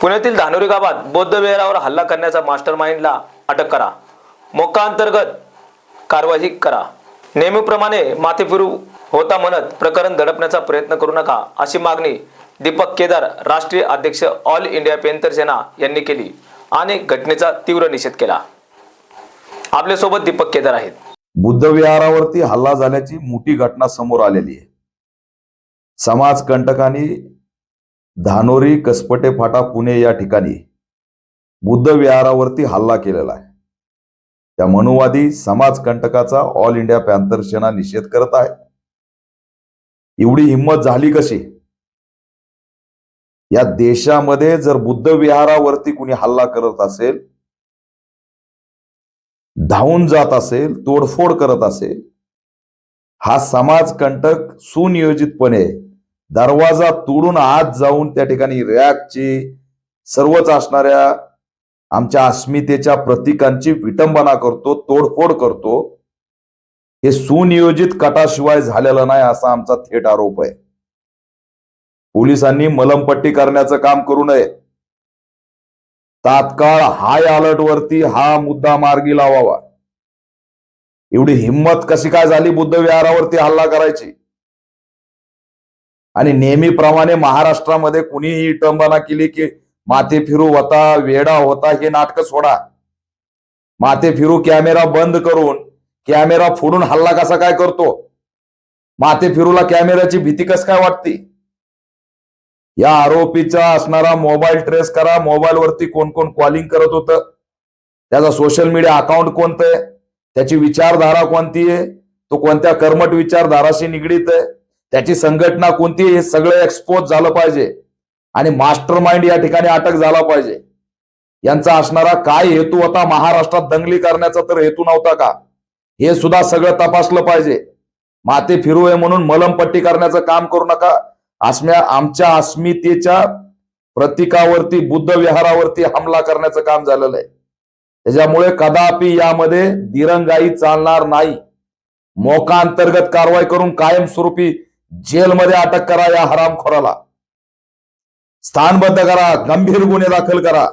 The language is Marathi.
पुण्यातील धानोरी गावात बौद्ध विहारावर हल्ला करण्याचा मास्टर माइंडला अटक करा. मोक्का अंतर्गत कारवाई करा. नेहमीप्रमाणे माथेफिरू होता म्हणत प्रकरण दडपण्याचा प्रयत्न करू नका अशी मागणी दीपक केदार राष्ट्रीय अध्यक्ष ऑल इंडिया पेंथर सेना यांनी केली आणि घटनेचा तीव्र निषेध केला. आपल्यासोबत दीपक केदार आहेत. बुद्ध विहारावरती हल्ला झाल्याची मोठी घटना समोर आलेली आहे. समाज कंटकांनी धानोरी कसपटे फाटा पुणे या ठिकाणी बुद्ध विहारावरती हल्ला केलेला आहे. त्या मनुवादी समाज कंटकाचा ऑल इंडिया पॅन्थर सेना निषेध करत आहे. एवढी हिंमत झाली कशी? या देशामध्ये जर बुद्ध विहारावरती कुणी हल्ला करत असेल धावून जात असेल तोडफोड करत असेल हा समाज कंटक सुनियोजितपणे दरवाजा तोडून आत जाऊन त्या ठिकाणी रॅकची सर्वच असणाऱ्या आमच्या अस्मितेच्या प्रतीकांची विटंबना करतो तोडफोड करतो. हे सुनियोजित कटाशिवाय झालेलं नाही असा आमचा थेट आरोप आहे. पोलिसांनी मलमपट्टी करण्याचं काम करू नये. तात्काळ हाय अलर्ट वरती हा मुद्दा मार्गी लावावा. एवढी हिंमत कशी काय झाली बुद्ध विहारावरती हल्ला करायची? आणि नेहमीप्रमाणे महाराष्ट्रामध्ये कुणीही विटंबना केली की माथे फिरू होता वेडा होता हे नाटक सोडा. माथे फिरू कॅमेरा बंद करून कॅमेरा फोडून हल्ला कसा काय करतो? माथे फिरूला कॅमेऱ्याची भीती कस काय वाटते? या आरोपीचा असणारा मोबाईल ट्रेस करा. मोबाईल वरती कोण कोण कॉलिंग करत होतं? त्याचा सोशल मीडिया अकाउंट कोणतं आहे? त्याची विचारधारा कोणती आहे? तो कोणत्या कर्मट विचारधाराशी निगडीत आहे? त्याची संघटना कोणती हे सगळं एक्सपोज झालं पाहिजे. आणि मास्टर माइंड या ठिकाणी अटक झाला पाहिजे. यांचा असणारा काय हेतू होता? महाराष्ट्रात दंगली करण्याचा तर हेतू नव्हता का? हे सुद्धा सगळं तपासलं पाहिजे. माते फिरू आहे म्हणून मलमपट्टी करण्याचं काम करू नका. अस्म्या आमच्या अस्मितेच्या प्रतीकावरती बुद्ध विहारावरती हमला करण्याचं काम झालेलं आहे. त्याच्यामुळे कदापि यामध्ये दिरंगाई चालणार नाही. मोका अंतर्गत कारवाई करून कायमस्वरूपी जेलमध्ये अटक करा या हरामखोराला. स्थानबद्ध करा गंभीर गुन्हे दाखल करा.